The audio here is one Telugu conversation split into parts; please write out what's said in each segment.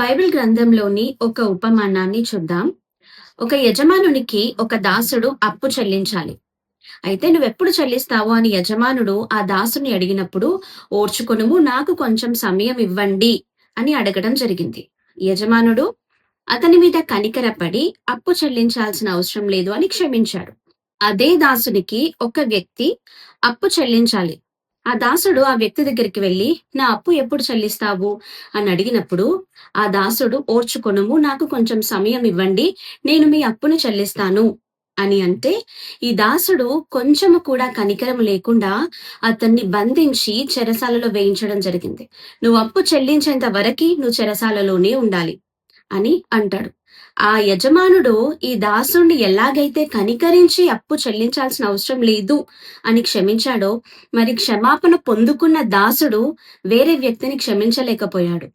బైబిల్ గ్రంథంలోని ఒక ఉపమానాన్ని చూద్దాం. ఒక యజమానునికి ఒక దాసుడు అప్పు చెల్లించాలి. అయితే "నువ్వెప్పుడు చెల్లిస్తావు?" అని యజమానుడు ఆ దాసుని అడిగినప్పుడు, "ఓర్చుకొనుము నాకు కొంచెం సమయం ఇవ్వండి" అని అడగడం జరిగింది. యజమానుడు అతని మీద కనికరపడి అప్పు చెల్లించాల్సిన అవసరం లేదు అని క్షమించాడు. అదే దాసునికి ఒక వ్యక్తి అప్పు చెల్లించాలి. ఆ దాసుడు ఆ వ్యక్తి దగ్గరికి వెళ్ళి "నా అప్పు ఎప్పుడు చెల్లిస్తావు?" అని అడిగినప్పుడు, ఆ దాసుడు "ఓర్చుకొనుము నాకు కొంచెం సమయం ఇవ్వండి. నేను మీ అప్పును చెల్లిస్తాను" అని అంటే, ఈ దాసుడు కొంచెము కూడా కనికరం లేకుండా అతన్ని బంధించి చెరసాలలో వేయించడం జరిగింది. "నువ్వు అప్పు చెల్లించేంత వరకు నువ్వు చెరసాలలోనే ఉండాలి" అని అంటాడు. ఆ యజమానుడు ఈ దాసుణ్ణి ఎలాగైతే కనికరించి అప్పు చెల్లించాల్సిన అవసరం లేదు అని క్షమించాడో, మరి క్షమాపణ పొందుకున్న దాసుడు వేరే వ్యక్తిని క్షమించలేకపోయాడు.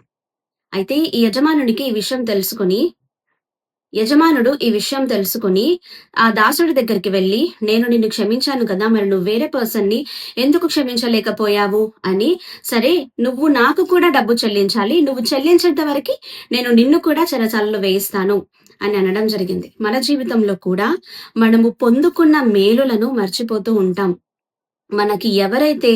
అయితే ఈ యజమానునికి ఈ విషయం తెలుసుకొని యజమానుడు ఈ విషయం తెలుసుకుని ఆ దాసుడి దగ్గరికి వెళ్ళి "నేను నిన్ను క్షమించాను కదా! మరి నువ్వు వేరే పర్సన్‌ని ఎందుకు క్షమించలేకపోయావు?" అని, "సరే నువ్వు నాకు కూడా డబ్బు చెల్లించాలి. నువ్వు చెల్లించేంత వరకు నేను నిన్ను కూడా చెరచాలలో వేయిస్తాను" అని అనడం జరిగింది. మన జీవితంలో కూడా మనము పొందుకున్న మేలులను మర్చిపోతూ ఉంటాం. మనకి ఎవరైతే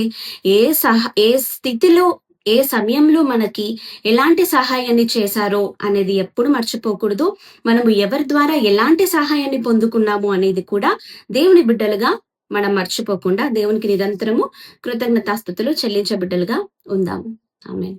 ఏ సహ ఏ స్థితిలో, ఏ సమయంలో మనకి ఎలాంటి సహాయాన్ని చేశారో అనేది ఎప్పుడు మర్చిపోకూడదు. మనము ఎవరి ద్వారా ఎలాంటి సహాయాన్ని పొందుకున్నాము అనేది కూడా దేవుని బిడ్డలుగా మనం మర్చిపోకుండా దేవునికి నిరంతరము కృతజ్ఞతాస్థుతులు చెల్లించబిడ్డలుగా ఉందాము. ఆమె